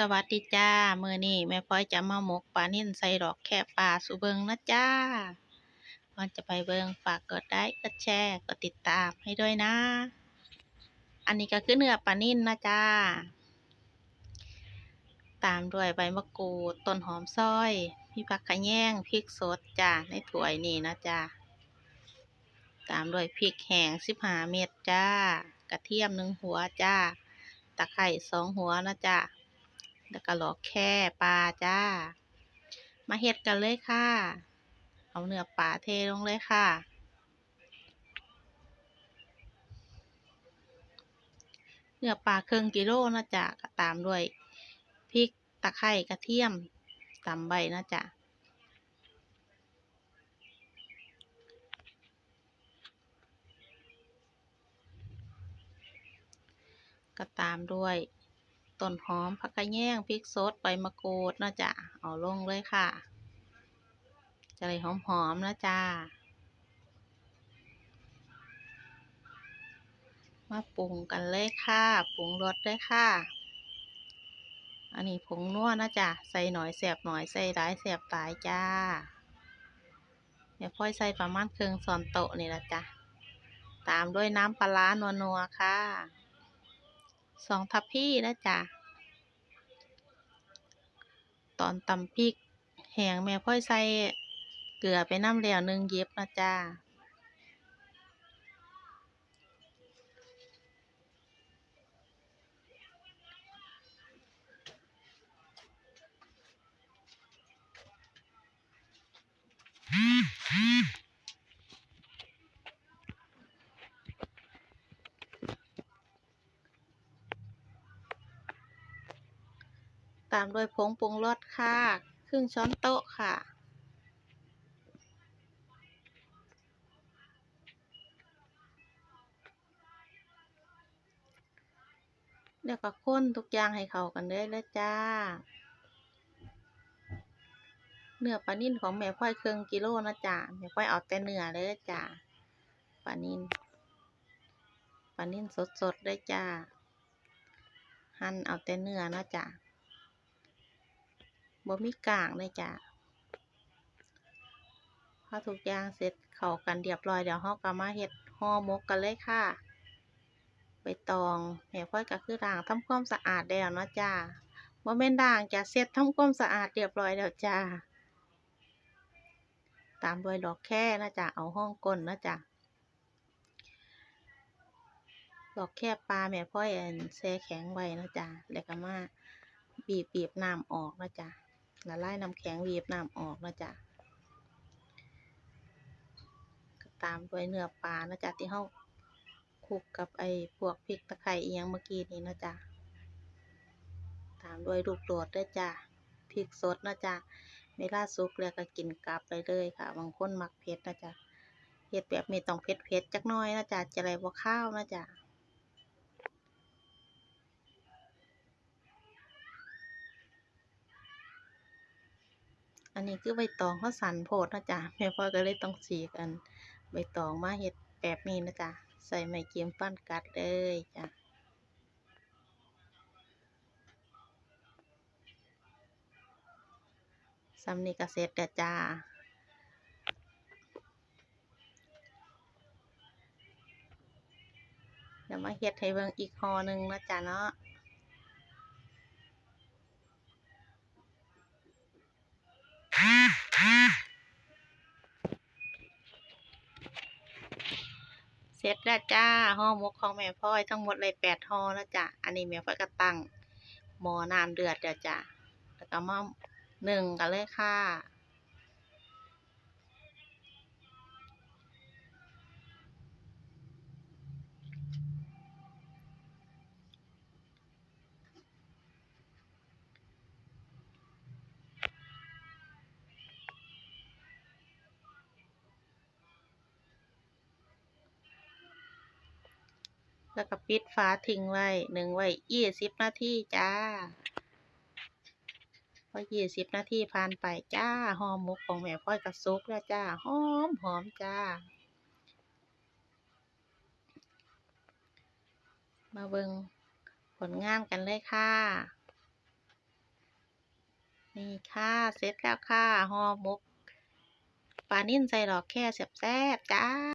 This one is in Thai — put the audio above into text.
สวัสดีจ้ามือนี้แม่พลอยจะมาหมกปลานิ่นใส่ดอกแคปลาสู่เบิงนะจ้าก่อนจะไปเบิงฝากกดไลค์กดแชร์กดติดตามให้ด้วยนะ อันนี้ก็คือเนื้อปลานิ่นนะจ้า ตามด้วยใบมะกรูดต้นหอมซอย มีผักขะแยงพริกสดจ้าในถ้วยนี่นะจ้าตามด้วยพริกแห้ง15เม็ดจ้า กระเทียมหนึ่งหัวจ้า ตะไคร่สองหัวนะจ้า แล้วก็หลอกแค่ปลาจ้า มาเฮ็ดกันเลยค่ะ เอาเนื้อปลาเทลงเลยค่ะ เนื้อปลาครึ่งกิโลนะจ๊ะก็ตามด้วยพริกตะไคร่กระเทียมตำใบนะจ๊ะก็ตามด้วย ต้นหอมผักกะแยงพริกสดใบมะกรูดนะจ๊ะเอาลงเลยค่ะ จะได้หอมๆนะจ๊ะมาปรุงกันเลยค่ะ ปรุงรสเลยค่ะ อันนี้ผงนัวนะจ๊ะ ใส่หน่อยแสบหน่อยใส่หลายแสบหลายจ้า เดี๋ยวพ่อยใส่ประมาณครึ่งส่วนโต๊ะนี่ละจ้ะ ตามด้วยน้ำปลาร้านัวๆค่ะ สองทับพี่นะจ๊ะตอนตำพริกแหงแม่พ่อยใส่เกลือไปน้ำแล้วหนึ่งเย็บนะจ๊ะ ตามด้วยผงปรุงรสค่ะ ครึ่งช้อนโต๊ะค่ะ เดี๋ยวก็ค้นทุกอย่างให้เข้ากันเลยแล้วจ้า เนื้อปลานิ่นของแม่พ่อยครึ่งกิโลนะจ๊ะแม่พ่อยเอาแต่เนื้อเลยจ้าปลานิ่นปลานิ่นสดๆเลยจ้า หั่นเอาแต่เนื้อนะจ๊ะ บ่มีกลางเลยจ้ะพอทุกอย่างเสร็จเข้ากันเรียบร้อยเดี๋ยวเราก็มาเฮ็ดห่อหมกกันเลยค่ะใบตองแม่พ่อยก็คือล้างทำความสะอาดแล้วเนาะจ้าบ่แม่นด่างจะเสร็จทำความสะอาดเรียบร้อยแล้วจ้าตามด้วยดอกแค่นะจ๊ะเอาห้องก้นนะจ๊ะดอกแค่ปลาแม่พ่อยันแช่แข็งไว้นะจ๊ะแล้วก็มาบีบบีบน้ำออกนะจ๊ะ ละลายน้ำแข็งบีบน้ำออกนะจ๊ะตามด้วยเนื้อปลานะจ๊ะที่เฮาคลุกกับไอ้พวกพริกตะไคร้เอียงเมื่อกี้นี้นะจ๊ะตามด้วยลูกโดดด้วยจ้ะพริกสดนะจ๊ะเวลาสุกแล้วก็กินกลับไปเลยค่ะบางคนมักเผ็ดนะจ๊ะเผ็ดแบบนี้ต้องเผ็ดเผ็ดจักน้อยนะจ๊ะจะได้บ่ข้าวนะจ๊ะ นี้คือใบตองเขาสันโพดนะจ๊ะแม่พ่อก็เลยต้องสีกอันใบตองมาเฮ็ดแบบนี้นะจ๊ะใส่ไม้เกียมปั้นกัดเลยจ้ะซ้ำนี่ก็เสร็จแล้วจ้าเดี๋ยวมาเฮ็ดให้เบิ่งอีกห่อหนึ่งนะจ๊ะเนาะ เส ร็จแล้วจ้าห่อหมกของแม่พ่อยทั้งหมดเลยแปดห่อแล้วจ้ะอันนี้แม่พ่อยก็ตั้งหม้อน้ำเดือดแล้วจ้ะแล้วก็มาหนึ่งกันเลยค่ะ แล้วก็ปิดฝาทิ้งไว้หนึ่งไว้ยี่สิบนาทีจ้า พอยี่สิบนาทีผ่านไปจ้าหอหมกของแม่พ่อยกระซุกแล้วจ้าหอมหอมจ้า มาเบิงผลงานกันเลยค่ะ นี่ค่ะเสร็จแล้วค่ะหอหมกปลานิ่นใส่ดอกแค่แซ่บๆจ้า